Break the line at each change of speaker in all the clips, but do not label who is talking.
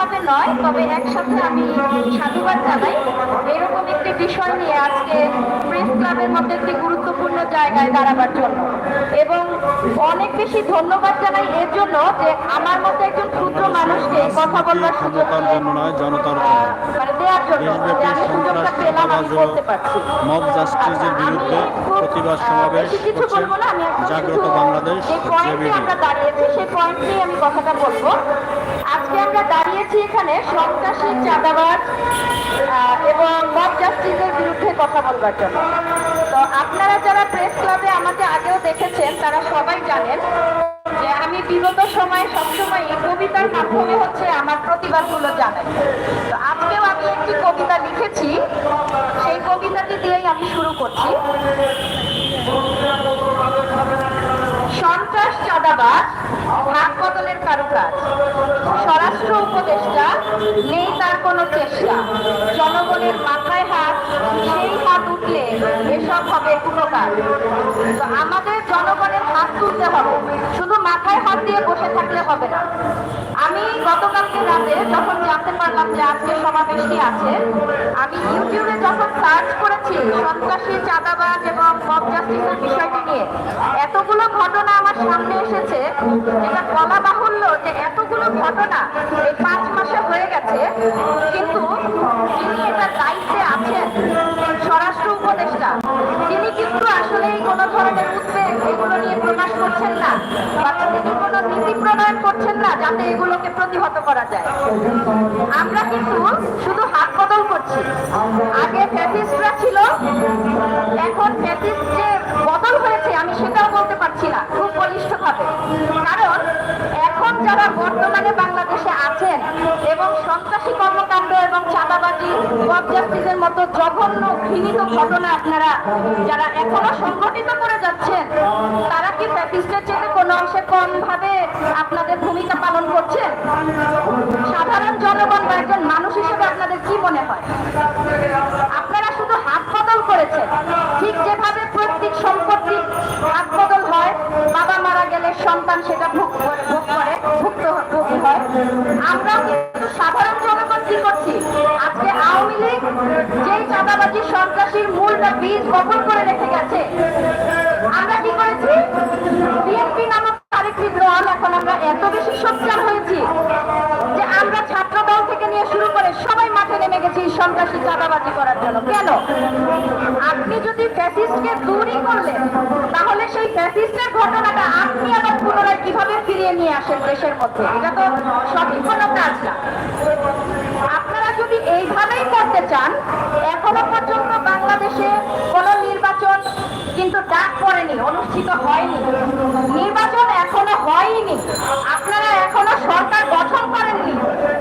ভাবে নয় তবে একসাথে আমি সাধুবাদ জানাই। এরকম একটি বিষয় নিয়ে আজকে প্রেস ক্লাবের মধ্যে একটি গুরুত্বপূর্ণ জায়গায় দাঁড়াবার জন্য। এবং অনেক বেশি ধন্যবাদ জানাই এর জন্য যে আমার মতো একজন ক্ষুদ্র মানুষকে কথা বলবার সুযোগ মানে দেওয়ার জন্য আমি সুযোগটা পেলাম আমি বলতে পারছি।
মব জাস্টিসের বিরুদ্ধে
খুব,
প্রতিবাদ সমাবেশ করছে
বলব না, আমি
জাগ্রত বাংলাদেশ
আমি কথাটা বলব। আজকে আমরা দাঁড়িয়েছি এখানে সন্ত্রাসী চাঁদাবাজ এবং মব জাস্টিসের বিরুদ্ধে কথা বলবার জন্য। তো আপনারা যারা প্রেস ক্লাবে আমাকে আগেও দেখেছেন তারা সবাই জানেন যে আমি বিগত সময়ে সবসময় এই কবিতার মাধ্যমে হচ্ছে আমার প্রতিবাদগুলো জানাই। তো আজকেও আমি একটি কবিতা লিখেছি সেই কবিতাটি দিয়েই আমি শুরু করছি। চাঁদাবাজ হাত বদলের কারুকাজ। স্বরাষ্ট্র উপদেষ্টা নেই তার কোনো চেষ্টা। জনগণের মাথায় হাত, সেই হাত উঠলে এসব হবে উপকার তো আমাদের জনগণের হাত তুলতে হবে। শুধু মাথায় হাত দিয়ে বসে থাকলে হবে না। আমি গতকালকে রাতে যখন জানতে পারলাম যে আজকে সমাবেশটি আছে, আমি ইউটিউবে এতগুলো ঘটনা আমার সামনে এসেছে, যেটা বলা বাহুল্য যে এতগুলো ঘটনা এই পাঁচ মাসে হয়ে গেছে, কিন্তু যিনি এটা দায়িত্বে আছেন স্বরাষ্ট্র উপদেষ্টা, তিনি কিন্তু আসলেই কোনো ধরনের উদ্বেগ এগুলো নিয়ে প্রকাশ করছেন না, বা তিনি কোনো নীতি প্রণয়ন করছেন না যাতে এগুলোকে প্রতিহত করা যায়। আমরা কিন্তু শুধু হাত বদল করছি। আগে ফ্যাসিস্টরা ছিল, এখন ফ্যাসিস্ট যে বদল হয়েছে, আমি সেটাও বলতে পারছি না, খুব বলিষ্ঠভাবে। কারণ এখন যারা বর্তমানে বাংলাদেশে আছেন এবং সন্ত্রাসী কর্মকাণ্ড এবং চাঁদাবাজি মব মতো জঘন্য ঘৃণিত ঘটনা আপনারা যারা এখনও সংগঠিত করে যাচ্ছেন, তারা কি ফ্যাসিস্টের চেয়ে কোনো অংশে কম ভাবে আপনাদের ভূমিকা পালন করছেন? সাধারণ জনগণ বা একজন মানুষ হিসেবে আপনাদের কি মনে হয়? আপনারা শুধু হাত বদল করেছেন ঠিক যেভাবে প্রত্যেক সম্পত্তি বদল হয়, বাবা মারা গেলে সন্তান সেটা ভোগ করে- ভোগ করে ভুক্তভোগী হয় আমরা কিন্তু সাধারণ জনগণ কি করছি? আজকে আওয়ামী লীগ যেই চাঁদাবাজি সন্ত্রাসীর মূলটা বীজ বপন করে রেখে গেছে। আমরা কি করেছি? বিএনপি নামক আরেকটি দল এখন আমরা এত বেশি সোচ্চার সন্ত্রাসী চাঁদাবাজি করার জন্য। কেন? আপনি যদি ফ্যাসিস্টকে দূরই করলেন, তাহলে সেই ফ্যাসিস্টের ঘটনাটা আপনি আবার পুনরায় কীভাবে ফিরিয়ে নিয়ে আসেন দেশের মধ্যে? এটা তো সঠিক কোনো কাজ না। আপনারা যদি এইভাবেই করতে চান, এখনও পর্যন্ত বাংলাদেশে কোনো নির্বাচন কিন্তু ডাক পড়েনি, অনুষ্ঠিত হয়নি। নির্বাচন এখনও হয়নি। আপনারা এখনও সরকার গঠন করেননি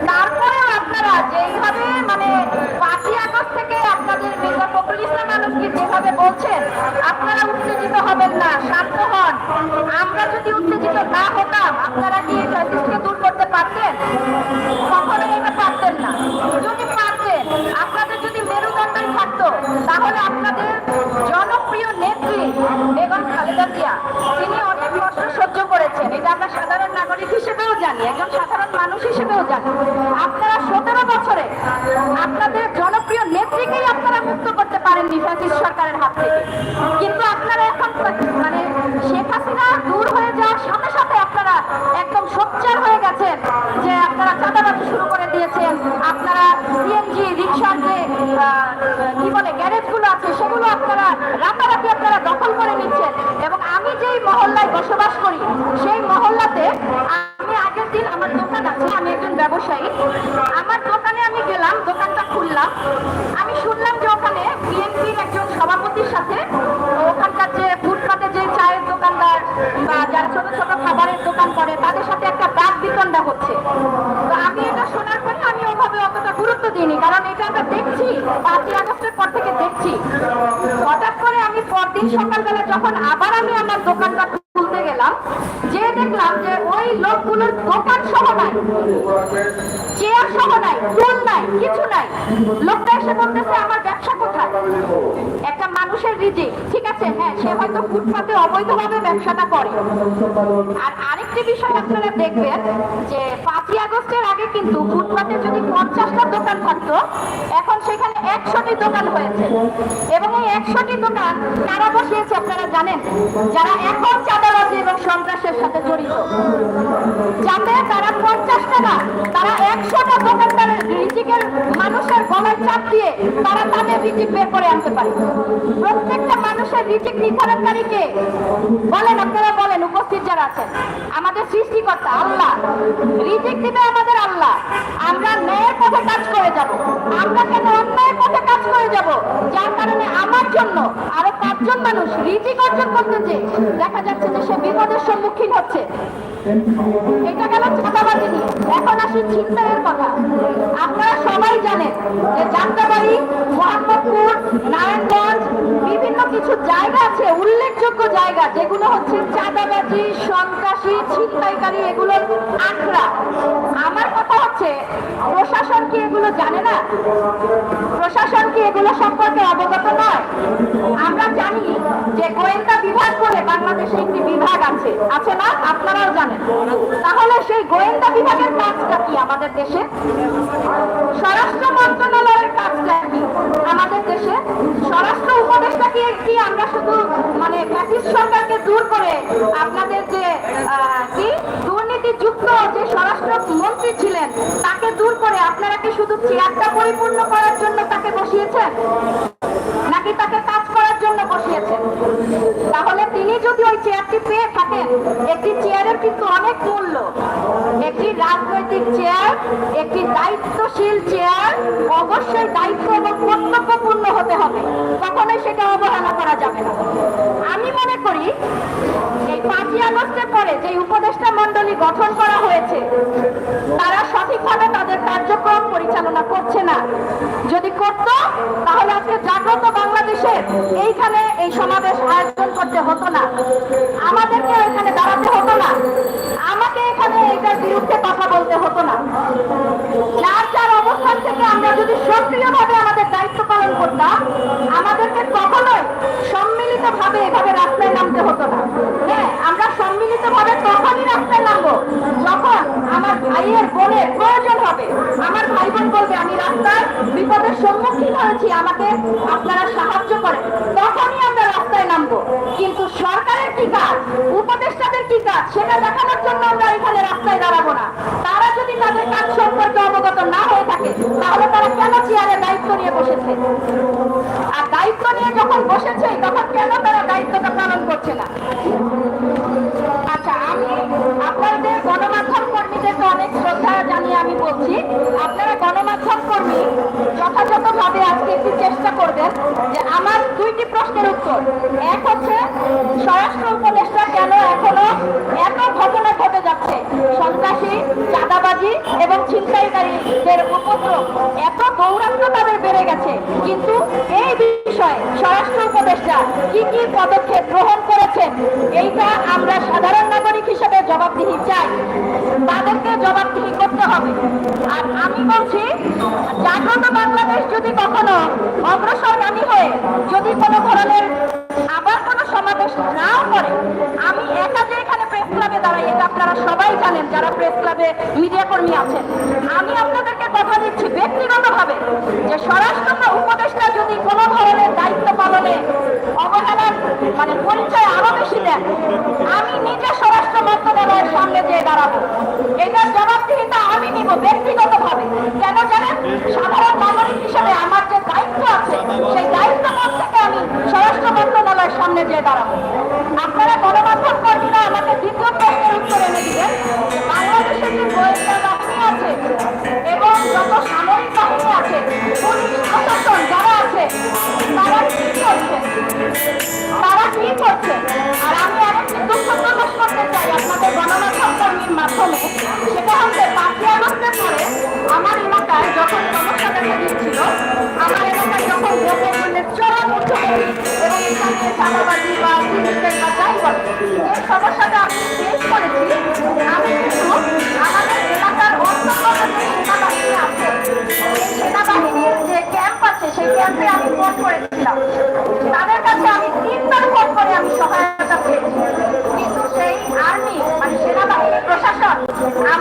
তারপরেও আপনারা যেইভাবে মানে পাঁচই আগস্ট থেকে আপনাদের মির্জা যেভাবে বলছেন, আপনারা উত্তেজিত হবেন না, শান্ত হন। আমরা যদি উত্তেজিত না হতাম, আপনারা কি দূর করতে পারতেন? কখনোই এটা পারতেন না। যদি পারতেন, আপনাদের যদি মেরুদণ্ডই থাকতো, তাহলে আপনাদের জনপ্রিয় নেত্রী বেগম খালেদা জিয়া, তিনি অনেক কষ্ট সহ্য করেছেন। এটা আমরা সাধারণ নাগরিক হিসেবেও জানি, একজন সাধারণ মানুষ হিসেবেও জানি। আপনারা সতেরো বছরে আপনাদের জনপ্রিয় নেত্রীকেই আপনারা মুক্ত করতে পারেননি ফ্যাসিস্ট সরকারের হাত থেকে। কিন্তু আপনারা এখন মানে শেখ হাসিনা দূর হয়ে যাওয়ার সাথে সাথে আপনারা একদম সোচ্চার হয়ে গেছেন যে আপনারা চাঁদাবাজি শুরু করে দিয়েছেন। আপনারা সিএনজি রিক্সার যে কি বলে, গ্যারেজগুলো আছে, সেগুলো আপনারা রাতারাতি আপনারা দখল করে নিচ্ছেন। এবং আমি যেই মহল্লায় বসবাস করি, সেই মহল্লাতে আমি আগের দিন আমার দোকান আছে, আমি একজন ব্যবসায়ী। আমার দোকানে আমি গেলাম আমি শুনলাম যে ওখানে বিএনপির একজন সভাপতির সাথে ওখানকার যে ফুটপাতে যে চায়ের দোকানদার বা যারা ছোট ছোট খাবারের দোকান করে, তাদের সাথে একটা ডাক বিতণ্ডা হচ্ছে। তো আমি এটা শোনার পরে আমি ওভাবে অতটা গুরুত্ব দিইনি, কারণ এটা আমরা দেখছি, পাঁচই আগস্টের পর থেকে দেখছি। হঠাৎ করে আমি পরদিন সকালবেলা যখন আবার আমি আমার দোকানটা ওই লোকগুলোর দোকান সহ নাই। চেয়ার সহ নাই, চুল নাই, কিছু নাই। লোকটা এসে বলতেছে, আমার ব্যবসা কোথায়? একটা মানুষের রিজি ঠিক আছে হ্যাঁ সে হয়তো ফুটপাতে অবৈধভাবে ব্যবসাটা করে। আর আরেকটি বিষয় আপনারা দেখবেন, যে পাঁচই আগস্টের আগে কিন্তু ফুটপাতে যদি পঞ্চাশটা দোকান থাকতো, এখন সেখানে একশোটি দোকান হয়েছে। এবং এই একশোটি দোকান কারা বসিয়েছে আপনারা জানেন? যারা এখন চাঁদাবাজি এবং সন্ত্রাসের সাথে জড়িত। যাতে তারা পঞ্চাশ টাকা তারা একশোটা দোকানদারের রিজিকের মানুষের গলায় চাপ দিয়ে তারা তাদের রিজিক বের করে আনতে পারে। প্রত্যেকটা মানুষের রিজিক নির্ধারণকারীকে বলেন, আপনারা বলেন, উপস্থিত যারা আছেন, আমাদের সৃষ্টিকর্তা আল্লাহ, রিজিক দিবে আমাদের আল্লাহ। আমরা ন্যায়ের পথে কাজ করে যাব। আমরা কেন অন্যায়ের পথে কাজ করে যাব? যার কারণে আমার জন্য আরও পাঁচজন মানুষ রিজিক অর্জন করতে যে দেখা যাচ্ছে যে সে বিপদের সম্মুখীন হচ্ছে। এটা গেল চাঁদাবাজি নিয়ে। এখন আসি ছিনতাইয়ের কথা। আপনারা সবাই জানেন যে মোহাম্মদপুর, নারায়ণগঞ্জ, বিভিন্ন কিছু জায়গা আছে, উল্লেখযোগ্য জায়গা, যেগুলো হচ্ছে চাঁদাবাজি, সন্ত্রাসী, ছিনতাইকারী এগুলোর আখড়া। আমার কথা হচ্ছে, প্রশাসন কি এগুলো জানে না? প্রশাসন কি এগুলো সম্পর্কে অবগত নয়? আমরা জানি যে গোয়েন্দা বিভাগ বলে বাংলাদেশে একটি বিভাগ আছে। আছে না? আপনারাও জানেন। তাহলে সেই গোয়েন্দা বিভাগের কাজটা কি আমাদের দেশে? স্বরাষ্ট্র মন্ত্রণালয়ের মানে ব্রিটিশ সরকারকে দূর করে আপনাদের যে কি, দুর্নীতিযুক্ত যে স্বরাষ্ট্র মন্ত্রী ছিলেন, তাকে দূর করে আপনারা কি শুধু চেয়ারটা পরিপূর্ণ করার জন্য তাকে বসিয়েছেন? নাকি তাকে কাজ করার জন্য বসিয়েছেন? তাহলে তিনি যদি ওই চেয়ারটি পেয়ে থাকেন, একটি চেয়ারের কিন্তু অনেক মূল্য। রাজনৈতিক চেয়ার একটি দায়িত্বশীল চেয়ার অবশ্যই দায়িত্ব এবং কর্তব্যপূর্ণ হতে হবে। কখনোই সেটা অবহেলা করা যাবে না। আমি মনে করি এই পাঁচই আগস্টের পরে যে উপদেষ্টা মণ্ডলী গঠন করা হয়েছে, তারা সঠিকভাবে তাদের কার্যক্রম পরিচালনা করছে না। যদি করত, তাহলে আজকে জাগ্রত বাংলাদেশের এইখানে এই সমাবেশ আয়োজন করতে হতো না। আমাদেরকে এখানে দাঁড়াতে হতো না। আমাকে এখানে এটার বিরুদ্ধে বলতে হতো না। যার যার অবস্থান থেকে আমরা যদি সক্রিয়ভাবে আমাদের দায়িত্ব পালন করতাম, আমাদেরকে কখনোই সম্মিলিতভাবে এভাবে রাস্তায় নামতে হতো না। হ্যাঁ আমরা সম্মিলিতভাবে তখনই রাস্তায় নামবো যখন আমার ভাইয়ের বোনের প্রয়োজন হবে। আমার ভাই বোন বলবে, আমি রাস্তায় বিপদের সম্মুখীন হয়েছি, আমাকে আপনারা সাহায্য করেন। তখনই আমরা রাস্তায় নামবো। কিন্তু সরকারের কি কাজ? উপদেষ্টাদের কি কাজ? সেটা দেখানোর জন্য আমরা এখানে রাস্তায় দাঁড়াবো না। তারা যদি তাদের কাজ সম্পর্কে অবগত না হয়ে থাকে, তাহলে তারা কেন চেয়ারে দায়িত্ব নিয়ে বসেছে? আর দায়িত্ব নিয়ে যখন বসেছে, তখন কেন তারা দায়িত্বটা পালন করছে না আচ্ছা আমি আপনাদের গণমাধ্যম কর্মীদেরকে অনেক শ্রদ্ধা জানিয়ে আমি বলছি আপনারা গণমাধ্যম কর্মী যথাযথভাবে আজকে একটু চেষ্টা করবেন যে আমার দুইটি প্রশ্নের উত্তর। এক হচ্ছে, স্বরাষ্ট্র উপদেষ্টা কেন এখনও এত ঘটনা ঘটে যাচ্ছে? সন্ত্রাসী, চাঁদাবাজি এবং ছিনতাইকারীদের উপদ্রব এত দৌরাত্ম তাদের বেড়ে গেছে। কিন্তু এই বিষয়ে স্বরাষ্ট্র উপদেষ্টা কি কি পদক্ষেপ গ্রহণ করেছেন এইটা আমরা সাধারণ নাগরিক হিসেবে জবাবদিহি চাই। তাদেরকে জবাবদিহি করতে হবে। আর আমি বলছি, জাগ্রত বাংলাদেশ যদি কখনো অগ্রসরগামী হয়ে যদি কোনো ধরনের আবার কোনো সমাবেশ নাও করে, আমি একা যে এখানে প্রেস ক্লাবে দাঁড়াই, এটা আপনারা সবাই জানেন, যারা প্রেস ক্লাবে মিডিয়া কর্মী আছেন। আমি আপনাদেরকে কথা দিচ্ছি ব্যক্তিগতভাবে যে স্বরাষ্ট্র উপদেষ্টা যদি কোনো ধরনের দায়িত্ব পালনে অবহেলার মানে পরিচয় আরও বেশি দেন, আমি নিজে স্বরাষ্ট্র মন্ত্রণালয়ের সামনে যেয়ে দাঁড়াবো। এটার জবাবদিহিতা আমি নিব ব্যক্তিগতভাবে। কেন জানেন? সাধারণ নাগরিক হিসেবে আমার যে দায়িত্ব আছে, সেই দায়িত্ব থেকে আমি স্বরাষ্ট্র মন্ত্রণালয়ের সামনে যেয়ে দাঁড়াবো। আপনারা গণমাধ্যম কর্মীরা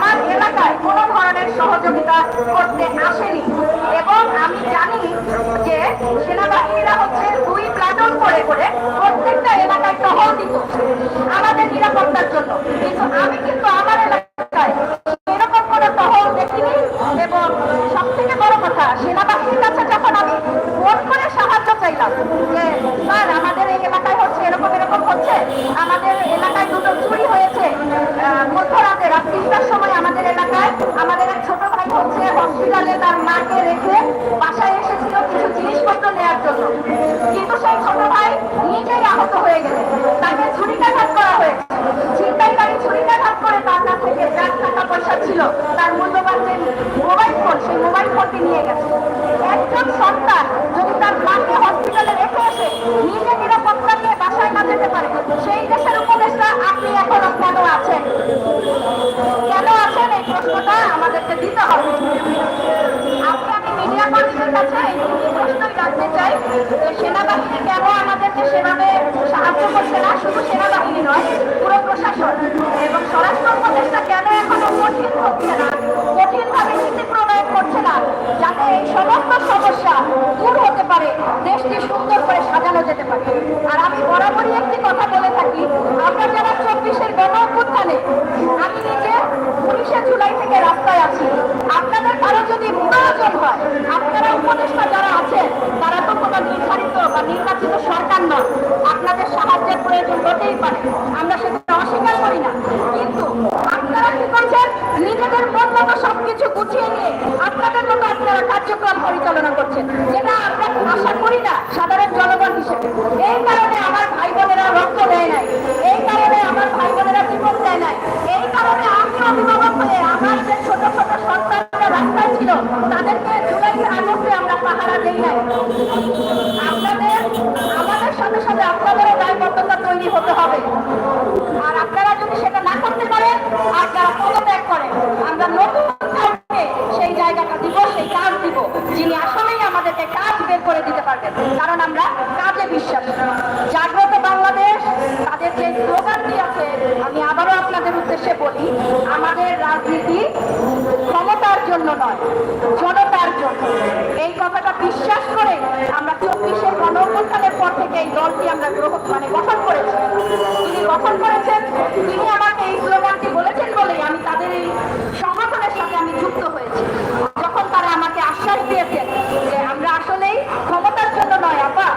মানে এলাকায় কোনো ধরনের সহযোগিতা করতে আসেনি। এবং আমি জানি যে সেনাবাহিনীরা হচ্ছে দুই প্লাটন করে করে প্রত্যেকটা এলাকায় টহল দিত আমাদের নিরাপত্তার জন্য। কিন্তু আমি কিন্তু আমার এলাকায় চাইলাম যে, স্যার, আমাদের এই এলাকায় হচ্ছে এরকম এরকম হচ্ছে। আমাদের এলাকায় দুটো চুরি হয়েছে। মধ্যরাতে, রাত তিনটার সময় আমাদের এলাকায় আমাদের এক ছোট ভাই হচ্ছে হসপিটালে তার মাকে রেখে বাসায় এসেছিল কিছু জিনিসপত্র নেওয়ার জন্য। কিন্তু সেই ছোট ভাই নিজেই আহত হয়ে গেছে তাকে ছুরিকাঘাত করা হয়েছে। ছিনতাইকারী করে তার থেকে যার টাকা পয়সা ছিল। তার মূল্যবান যে মোবাইল ফোন, সেই মোবাইল ফোনটি নিয়ে গেছে। একজন সন্তান যদি তার মাকে হসপিটালে রেখে এসে নিজে নিরাপত্তা নিয়ে বাসায় না যেতে পারে। সেই দেশের উপদেশটা আপনি এখনও কেন আছেন? কেন আছেন? এই প্রশ্নটা আমাদেরকে দিতে হবে। আজকে আমি মিডিয়া কর্মীদের কাছে এই প্রশ্নই চাই যে সেনাবাহিনী কেন আমাদেরকে সেভাবে সাহায্য করছে না? শুধু সেনাবাহিনী নয়, পুরো প্রশাসন এবং স্বরাষ্ট্র উপদেষ্টা কেন এখনও কঠিন হচ্ছে না কঠিনভাবে নীতি প্রণয়ন করছে না যাতে এই সমস্ত সমস্যা দূর হতে পারে, দেশকে সুন্দর করে সাজানো যেতে পারে। আর আমি বরাবরই একটি কথা বলে থাকি, আমরা যারা চব্বিশের গণ অভ্যুত্থানে, আমি নিজে উনিশে জুলাই থেকে রাস্তায় আছি। আপনাদের কারও যদি প্রয়োজন হয়, আপনারা উপদেষ্টা যারা আছেন, তারা তো কোনো নির্ধারিত বা নির্বাচিত সরকার নয় আপনাদের সাহায্যের প্রয়োজন হতেই পারে। আমরা সেটা অস্বীকার করি না। কিন্তু নিজেদের মন মতো সবকিছু গুছিয়ে নিয়ে আপনাদের মতো আপনারা কার্যক্রম পরিচালনা করছেন। যেটা আমরা আশা করি না, সাধারণ জনগণ হিসেবে। এই কারণে আমার ভাই বোনেরা রক্ত দেয় নাই। এই কারণে আমার ভাই বোনেরা জীবন দেয় নাই। এই কারণে আমি অভিভাবক হয়ে আমার যে ছোট ছোট সন্তানরা রাস্তায় ছিল, তাদেরকে জুলাই আগস্টে আমরা পাহারা দেই নাই। আপনাদের, আমাদের সাথে সাথে আপনাদেরও দায়বদ্ধতা তৈরি হতে হবে। করে দিতে পারবেন। কারণ আমরা কাজে বিশ্বাস। জাগ্রত বাংলাদেশ, তাদের যে স্লোগানটি আছে, আমি আবারও আপনাদের উদ্দেশ্যে বলি, আমাদের রাজনীতি ক্ষমতার জন্য নয়, জনতার জন্য। এই কথাটা বিশ্বাস করে আমরা চব্বিশের গণ অভ্যুত্থানের পর থেকে এই দলটি আমরা গ্রহণ মানে গঠন করেছি। তিনি গঠন করেছেন, তিনি আমাকে এই স্লোগানটি বলেছেন বলেই আমি তাদের এই সংগঠনের সাথে আমি যুক্ত হয়েছি যখন তারা আমাকে আশ্বাস দিয়েছেন যে আমরা আসলেই ক্ষমতার জন্য নয় আপা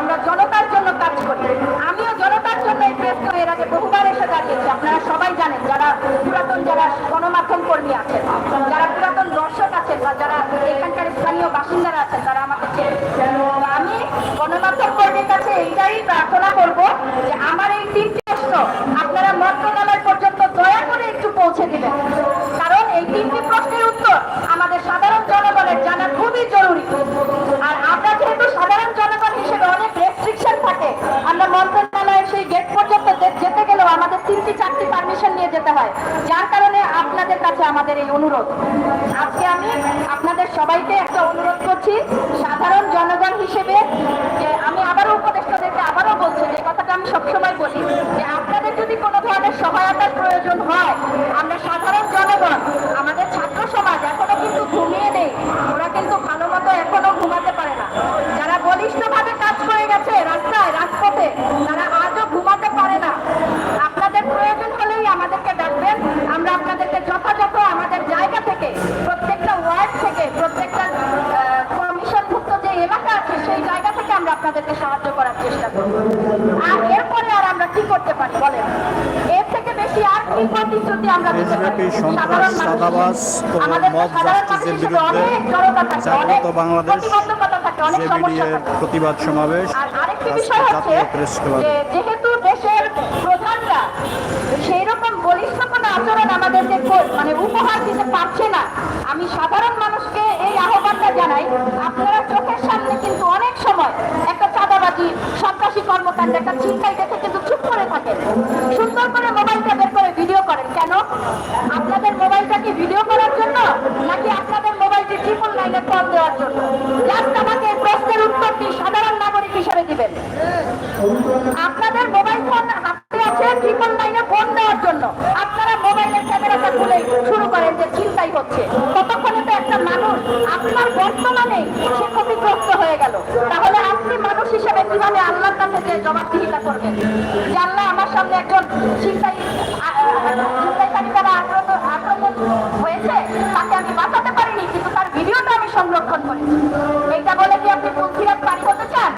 আমরা জনতার জন্য কাজ করি আমিও জনতার জন্য এই প্রেস এর আগে বহুবার এসে দাঁড়িয়েছি আপনারা সবাই জানেন যারা পুরাতন যারা গণমাধ্যম কর্মী আছেন, যারা পুরাতন দর্শক আছেন বা যারা এখানকার স্থানীয় বাসিন্দারা আছেন, তারা আমাকে আমি গণমাধ্যম কর্মীর কাছে এইটাই প্রার্থনা করব যে আমার এই তিনটি প্রশ্ন আপনারা মন্ত্রণালয় পর্যন্ত দয়া করে একটু পৌঁছে দিবেন কারণ এই তিনটি প্রশ্নের উত্তর আমাদের সাধারণ জনগণের জানা খুবই জরুরি আর আমরা যেহেতু সাধারণ জনগণ হিসেবে অনেক রেস্ট্রিকশন থাকে আমরা মন্ত্রণালয়ের সেই গেট পর্যন্ত যে- যেতে গেলেও আমাদের তিনটি পারমিশন নিয়ে যেতে হয়। যার কারণে আপনাদের কাছে আমাদের এই অনুরোধ। আজকে আমি আপনাদের সবাইকে একটা অনুরোধ করছি, সাধারণ জনগণ হিসেবে, যে আমি আবারও উপদেষ্টাদেরকে আবারও বলছি, যে কথাটা আমি সবসময় বলি, যে আপনাদের যদি কোনো ধরনের সহায়তার প্রয়োজন হয় আমরা সাধারণ জনগণ আমাদের ছাত্র সমাজ এখনও কিন্তু ঘুমিয়ে নেই ওরা কিন্তু ভালো মতো এখনও ঘুমাতে পারে না যারা বলিষ্ঠভাবে কাজ করে গেছে রাস্তায় রাজপথে তারা আজও ঘুমাতে পারে না আপনাদের প্রয়োজন হলেই আমাদেরকে ডাকবেন আমরা আপনাদেরকে যথাযথ আমাদের জায়গা থেকে প্রত্যেকটা ওয়ার্ড থেকে প্রত্যেকটা কমিশনভুক্ত যে এলাকা আছে সেই জায়গা থেকে আমরা আপনাদেরকে সাহায্য করার চেষ্টা করব আর এরপরে আর আমরা কি করতে পারি বলেন। এর থেকে বেশি আর কি প্রতিশ্রুতি আমরা দিতে পারি সাধারণ মানুষ আমাদের সাধারণ
বিরুদ্ধে
অনেক জড়তা থাকে,
জাগ্রত
অনেক
বাংলাদেশ প্রতিবাদ সমাবেশ
আর আরেকটি বিষয় হচ্ছে যে হয়ে গেল। তাহলে আপনি মানুষ হিসেবে কীভাবে আল্লাহর কাছে যে জবাবদিহিতা করবেন? যে আল্লাহ আমার সামনে একজন চিন্তাই হয়েছে, তাকে আমি বাঁচাতে পারিনি, কিন্তু তার ভিডিওটা আমি সংরক্ষণ করেছি। এটা বলে কি আপনি ফুলফিরাত পারি হতে চান?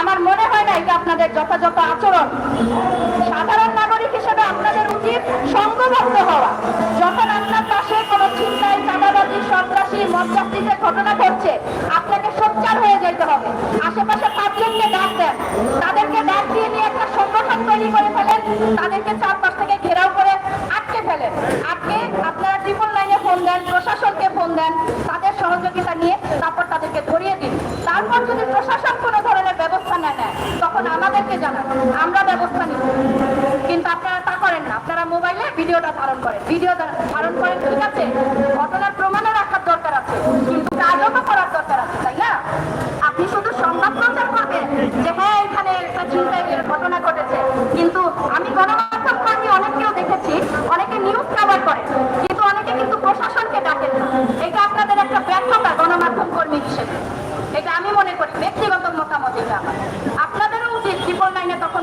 আমার মনে হয় না এটা আপনাদের যথাযথ আচরণ। সাধারণ নাগরিক হিসেবে আপনাদের উচিত সংঘবদ্ধ হওয়া। যখন আপনার পাশে কোনো চিন্তায় চাঁদাবাজি, সন্ত্রাসী মজ্জাস্তিকের ঘটনা ঘটছে যেতে হবে। আশেপাশে পাঁচজনকে ডাক দেন। তাদেরকে ডাক দিয়ে নিয়ে একটা সংগঠন তৈরি করে ফেলেন। তাদেরকে চারপাশ থেকে ঘেরাও করে আটকে ফেলেন। আটকে আপনারা ট্রিপল লাইনে ফোন দেন, প্রশাসনকে ফোন দেন, তাদের সহযোগিতা নিয়ে তারপর তাদেরকে ধরিয়ে দিন। তারপর যদি প্রশাসন কোনো ধরনের ব্যবস্থা না নেয়, তখন আমাদেরকে জানান, আমরা ব্যবস্থা নিব। কিন্তু আপনারা তা করেন না। আপনারা মোবাইলে ভিডিওটা ধারণ করেন। ভিডিও ধারণ করেন, ঠিক আছে ঘটনার প্রমাণও রাখার দরকার আছে কিন্তু কাজও তো করার দরকার আছে তাই না আপনি শুধু সংবাদ প্রচার করবেন আপনাদেরও উচিত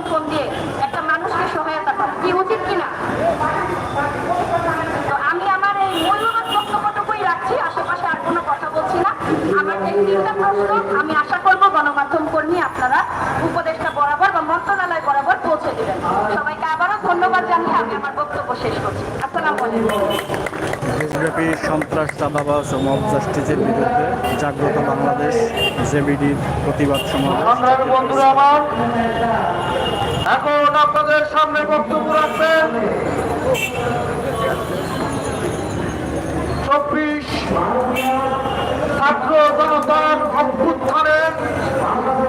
ফোন দিয়ে একটা মানুষকে সহায়তা কি উচিত কিনা তো আমি আমার এই মূল্যবান বক্তব্যটুকুই রাখছি, আশেপাশে আর কোনো কথা বলছি না। আমার আমি আশা আপনারা উপদেষ্টা বরাবর বা মন্ত্রণালয় বরাবর পৌঁছে দেবেন। সবাইকে আবারও ধন্যবাদ জানিয়ে আমি আমার বক্তব্য শেষ করছি। আসসালামু আলাইকুম।
দেশব্যাপী সন্ত্রাস চাঁদাবাজ ও মব জাস্টিসের বিরুদ্ধে জাগ্রত বাংলাদেশ জেবিডির প্রতিবাদ সমাবেশ।
বন্ধুরা আমার। এখন আপনাদের সামনে বক্তব্য রাখবেন চব্বিশ ছাত্র জনতার অভ্যুত্থানের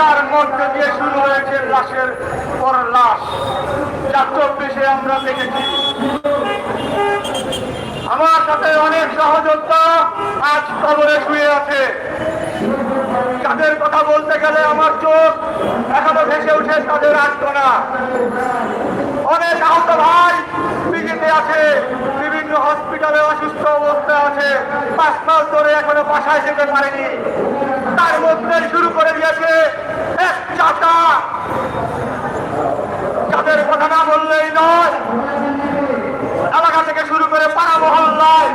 যার মধ্যে দিয়ে শুরু হয়েছে লাশের পর লাশ। যা চব্বিশে আমরা দেখেছি। আমার সাথে অনেক সহযোদ্ধা আজ কবরে শুয়ে আছে। তাদের কথা বলতে গেলে আমার চোখ এখনও ভেসে উঠে তাদের আসতো অনেক আহত ভাই পিজিতে আছে, বিভিন্ন হসপিটালে অসুস্থ অবস্থায় আছে। পাঁচ মাস ধরে এখনও বাসায় যেতে পারেনি। তার মধ্যে শুরু করে দিয়েছে চাটা যাদের কথা না বললেই নয়। এলাকা থেকে শুরু করে পাড়া মহল্লায়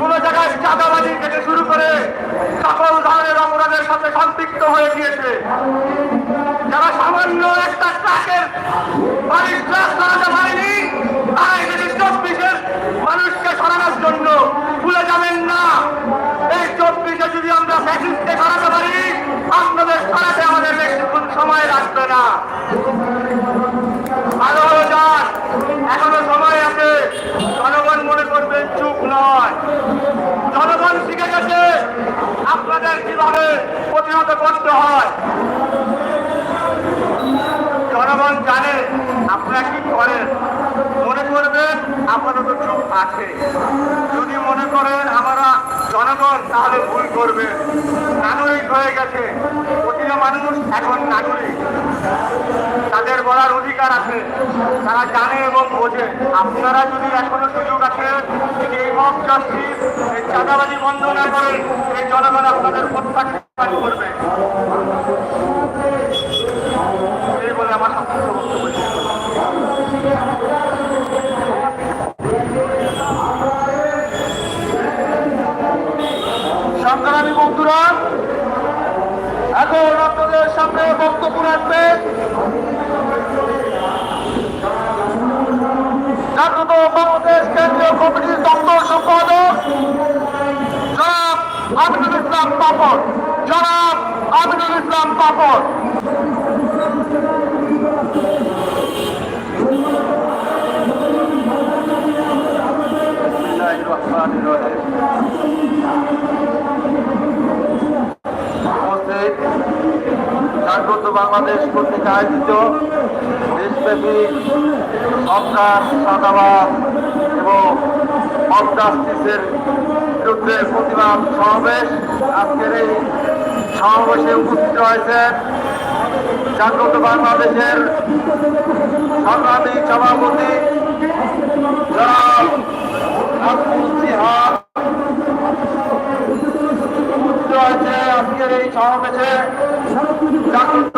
কোন জায়গায় চাঁদাবাজি থেকে শুরু করে সকল ধরনের অপরাধের সাথে সম্পৃক্ত হয়ে গিয়েছে। যারা সামান্য একটা ট্রাকের বাড়ির ট্রাক সরাতে পারেনি তারা এসেছে চব্বিশের মানুষকে সরানোর জন্য ভুলে যাবেন না এই চব্বিশে যদি আমরা ফ্যাসিস্টকে সরাতে পারি আপনাদের সরাতে আমাদের বেশিক্ষণ সময় রাখতো না। এখনও সময় আছে। জনগণ মনে করবে চুপ নয়। জনগণ শিখে গেছে আপনাদের কীভাবে প্রতিহত করতে হয়। জনগণ জানে আপনারা কি করেন। মনে করবেন আপাতত চুপ আছে। যদি মনে করেন আমরা জনগণ, তাহলে ভুল করবে। নাগরিক হয়ে গেছে। প্রতিটা মানুষ এখন নাগরিক। তাদের বলার অধিকার আছে। তারা জানে এবং বোঝে। আপনারা যদি এখনও সুযোগ আছে এই মক জাস্টিস এই চাঁদাবাজি বন্ধ না করেন, এই জনগণ আপনাদের প্রত্যাখ্যান করবে এই বলে আমার সংক্ষিপ্ত বক্তব্য শেষ করলাম। সংগ্রামী বন্ধুরা এখন আপনাদের সামনে বক্তব্য রাখবেন। জাগ্রত বাংলাদেশ কেন্দ্রীয় কমিটির দপ্তর সম্পাদক, জনাব আমিনুল ইসলাম পাপড় জনাব আমিনুল ইসলাম পাপড় বিসমিল্লাহির রহমানির বাংলাদেশ কর্তৃক আয়োজিত দেশব্যাপী সরকার সাদাবাদ এবং মব জাস্টিসের বিরুদ্ধে প্রতিবাদ সমাবেশ। আজকের এই সমাবেশে উপস্থিত হয়েছেন জাগ্রত বাংলাদেশের সংগ্রামী সভাপতি জনাব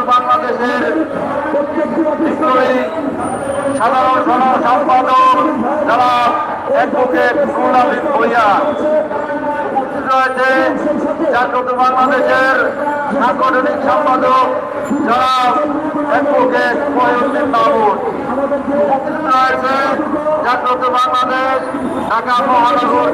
বাংলাদেশের সম্পাদক যারা অ্যাডভোকেট নুরুল ভইয়া উপস্থিত সাংগঠনিক সম্পাদক যারা অ্যাডভোকেট মহিউদ্দিন মাহমুদ উপস্থিত রয়েছে জাগ্রত বাংলাদেশ, ঢাকা মহানগর